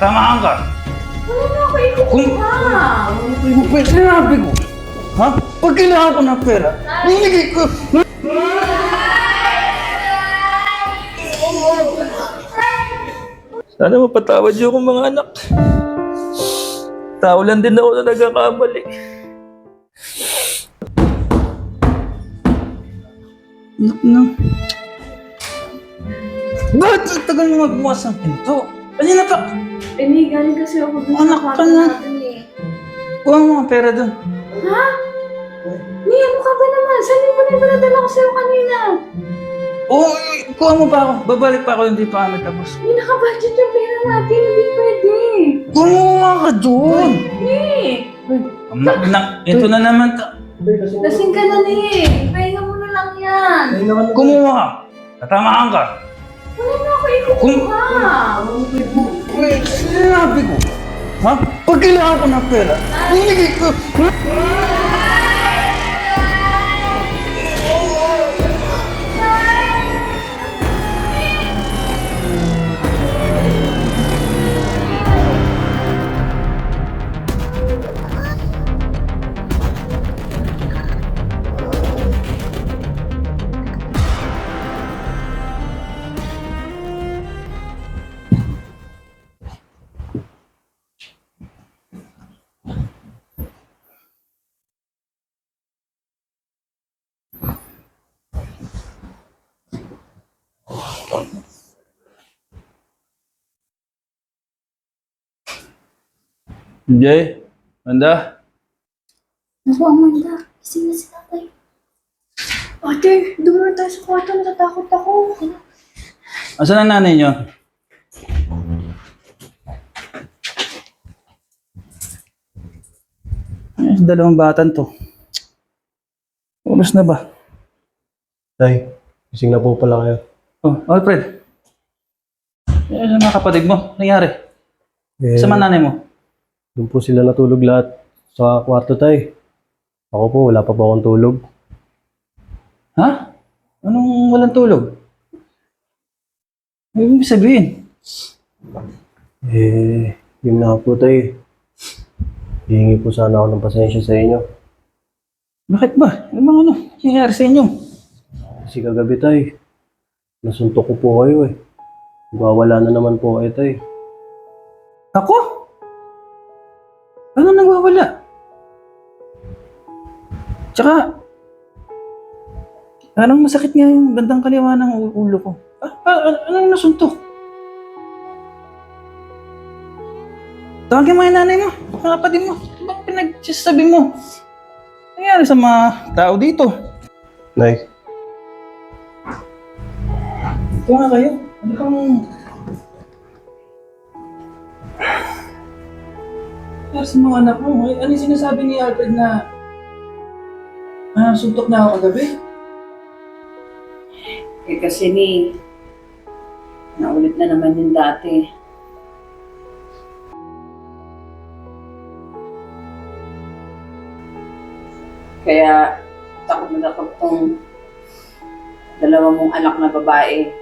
Tatamaan ka. Wala na ako ikukuha. Kung- mo pwede sinabi ko. Ha? Pag kailangan ko ng pera, binigay ko. Sana mapatawad niyo akong mga anak. Tao lang din ako na nagkakamali. Anak na. Bakit ang tagal mo magbukas ng pinto? Kanina pa. Ini, galing kasi ako dun Anak ka na. natin eh. Kuha mo ang pera doon. Ha? Ni, ano ka ba naman? Saan mo na yung pinadala ko sa'yo kanina? Oo, eh, kuha mo pa ako. Babalik pa ako, hindi pa kami tapos. Ni, nakabudget yung pera natin. Hindi pwede. Kumuha ka doon. Ni, Anak na, ito na naman. ta- lasing ka na ni. Pahinga mo na lang yan. Kumuha ka. Tatamaan ka. Wala na ako ikukuha. Wait, sinabi ko. Ha? Pag kailangan ko ng pera, binigay ko. Jay, Manda, Naku, Amanda. Gising na si tatay. Ate, dumuro tayo sa kwarto. Natatakot ako. Asan ang nanay niyo? Eh, dalawang batan to. Oras na ba? Tay, gising na po pala kayo. Oh, Alfred. Eh, sa mga kapatid mo, nangyari? Eh, Sa mga nanay mo? doon po sila natulog lahat sa kwarto, tay. Ako po, wala pa po akong tulog. Ha? Anong walang tulog? Ano ibig sabihin? Eh, yun na po, tay. Hihingi po sana ako ng pasensya sa inyo. Bakit ba? Ano mga ano? Nangyayari sa inyo? Kasi kagabi, tay, nasuntok ko po kayo eh. Wawala na naman po kayo, tay. Ako? Ano nagwawala? Tsaka, parang masakit nga yung bandang kaliwa ng u- ulo ko. Ah, ah, ah, anong nasuntok? Tawagin mo yung nanay mo, mga kapatid mo. Bakit pinagsasabi mo? Nangyari sa mga tao dito. Nay, Ito nga kayo. Ano kang... Kaya sa mga anak mo, eh, ano yung sinasabi ni Alfred na ah, suntok na ako kagabi? Eh kasi ni, naulit na naman yung dati. Kaya takot na takot tong dalawa mong anak na babae.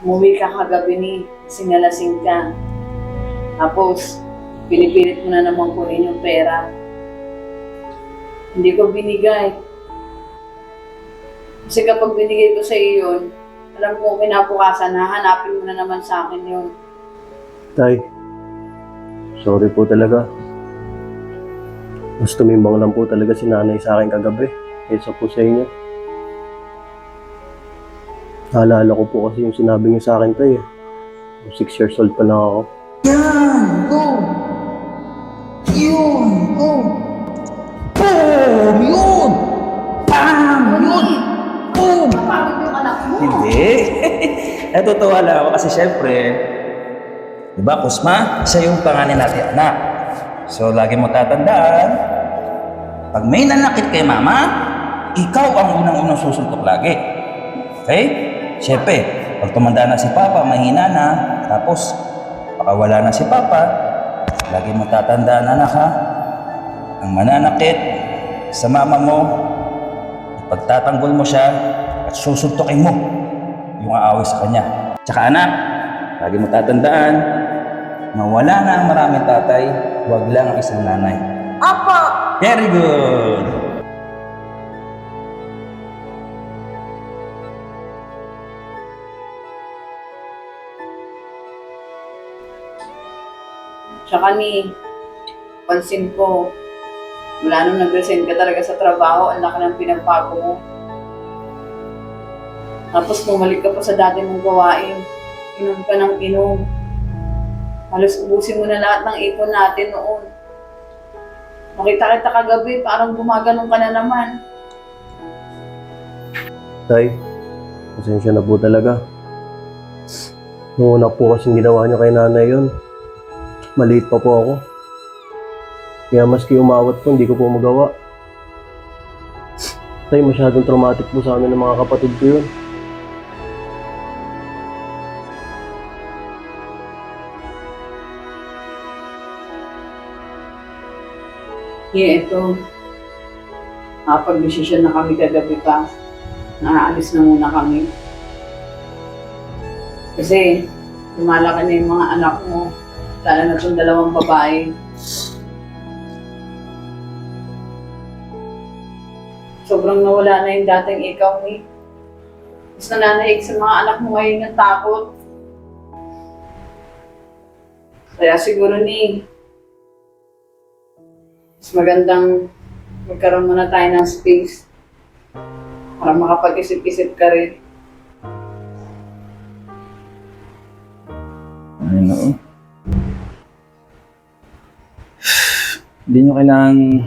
Umuwi ka kagabi ni, sinalasing ka. Tapos, pinipilit mo na naman kunin yung pera. Hindi ko binigay. Kasi kapag binigay ko sa iyo yun, alam ko kinabukasan, hahanapin mo na naman sa akin yun. tay. Sorry po talaga. Mas tumimbang lang po talaga si nanay sa akin kagabi. Kaysa po sa inyo. Naalala ko po kasi yung sinabi niyo sa akin, tay. eh. Six years old pa lang ako. Yan! Go! Yun! Go! Boom! Yun! Bam! Yun! Boom! Napagod yung anak mo. Hindi. eh, totoo lang ako kasi syempre, di ba, Kusma, siya yung panganin natin anak. So, lagi mo tatandaan, pag may nanakit kay mama, ikaw ang unang-unang susuntok lagi. Okay? Siyempre, pag tumanda na si Papa, mahina na, tapos baka wala na si Papa, lagi mo tatandaan anak ha, ang mananakit sa mama mo, ipagtatanggol mo siya at susuntokin mo yung aaway sa kanya. Tsaka anak, lagi mo tatandaan, mawala na ang maraming tatay, huwag lang ang isang nanay. Opo! Very good! Tsaka ni, pansin ko, mula nung nag-resign ka talaga sa trabaho, ang laki ng pinagpago mo. Tapos bumalik ka pa sa dati mong gawain. Inom ka ng inom. Halos ubusin mo na lahat ng ipon natin noon. Makita kita kagabi, parang gumaganong ka na naman. Tay, pasensya na po talaga. Noong una po kasing ginawa niyo kay nanay yun, maliit pa po ako. Kaya maski umawat po, hindi ko po magawa. Tay, masyadong traumatic po sa amin ng mga kapatid ko yun. Yeah, ito. Nakapag-desisyon na kami kagabi pa. Naaalis na muna kami. Kasi, lumalaki na yung mga anak mo. Lalo na itong dalawang babae. Sobrang nawala na yung dating ikaw ni. Mas nananaig sa mga anak mo ngayon ng takot. Kaya siguro ni, mas magandang magkaroon muna tayo ng space para makapag-isip-isip ka rin. Ay, no. Hindi nyo kailangang...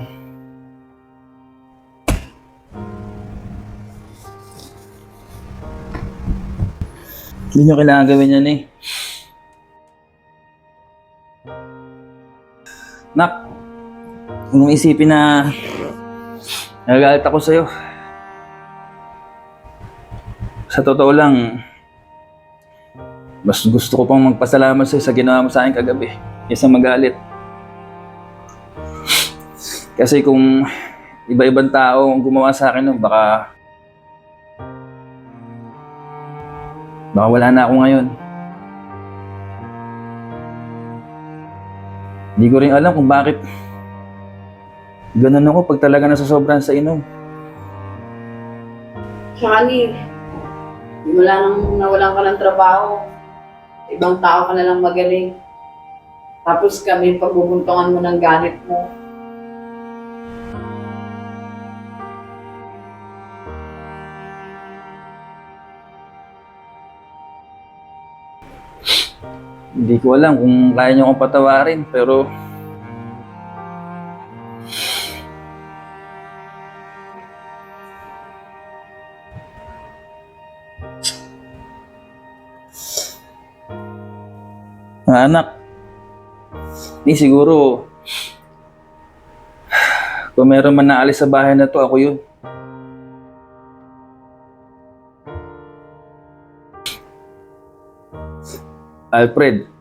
Hindi nyo kailangan gawin yan eh. Nak, huwag isipin na nagagalit ako sa'yo. Sa totoo lang, mas gusto ko pang magpasalamat sa'yo sa ginawa mo sa akin kagabi. Kaysa magalit. Kasi kung iba-ibang tao ang gumawa sa akin nun, baka... Baka wala na ako ngayon. Hindi ko rin alam kung bakit ganun ako pag talaga nasasobran sa inom. Tsaka ni, wala nang nawalan ka ng trabaho. Ibang tao ka na lang magaling. Tapos kami, pagbubuntungan mo ng galit mo. Hindi ko alam kung kaya niyo akong patawarin, pero... Anak, di siguro, kung meron man naalis sa bahay na to, ako yun. Alfred,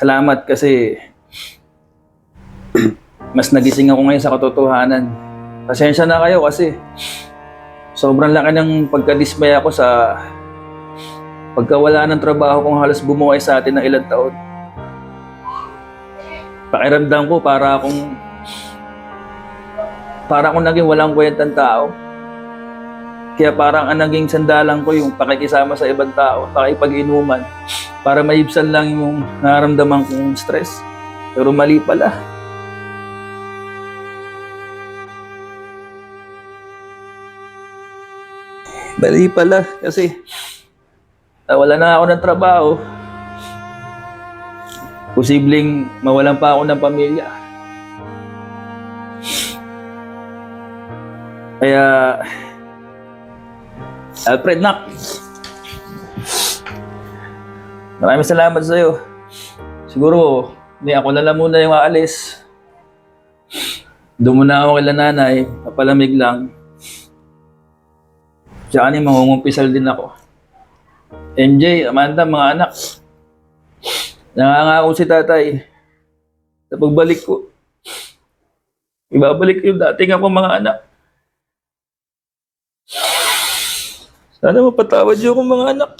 salamat kasi mas nagising ako ngayon sa katotohanan. Pasensya na kayo kasi sobrang laki ng pagkadismaya ko sa pagkawala ng trabaho kung halos bumuhay sa atin ng ilang taon. Pakiramdam ko para akong para akong naging walang kwentang tao. Kaya parang ang naging sandalan ko yung pakikisama sa ibang tao, pakipag-inuman, para maibsan lang yung nararamdaman kong stress. Pero mali pala. Mali pala kasi wala na ako ng trabaho. Posibleng mawalan pa ako ng pamilya. Kaya Alfred Nak. Maraming salamat sa iyo. Siguro, hindi ako na lang muna yung aalis. Doon muna ako kay nanay, papalamig lang. Tsaka ni mangungumpisal din ako. MJ, Amanda, mga anak. Nangangako si tatay. Sa pagbalik ko, ibabalik yung dating ako mga anak. Sana mapatawad niyo ako mga anak.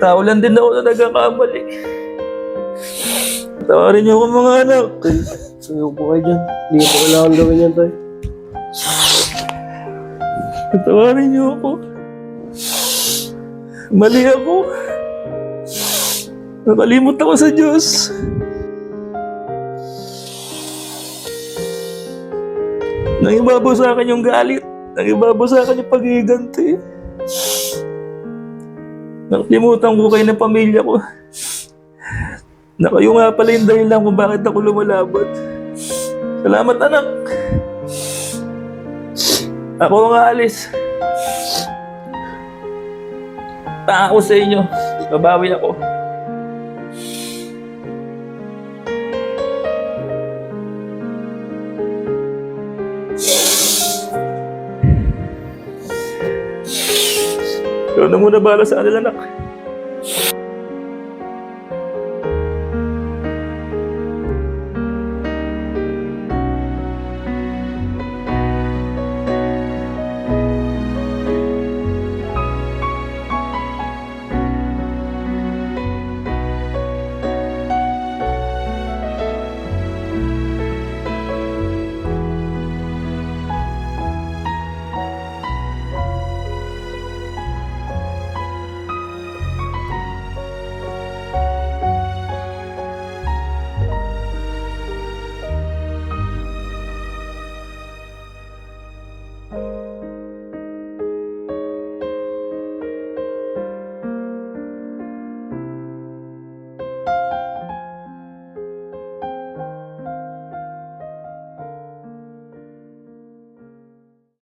Tao lang din ako na nagkakamali. Tawarin niyo ako mga anak. Sayo po kayo dyan. Hindi ko kailangan gawin yan, Tay. Tawarin niyo ako. Mali ako. Nakalimot ako sa Diyos. Nangibabaw sa akin yung galit. Nangibabaw sa akin yung paghihiganti. Nakalimutan ko kayo ng pamilya ko. Na kayo nga pala yung dahilan kung bakit ako lumalaban. Salamat anak. Ako ang aalis. Pangako sa inyo. Babawi ako. Ikaw na muna bala sa anak.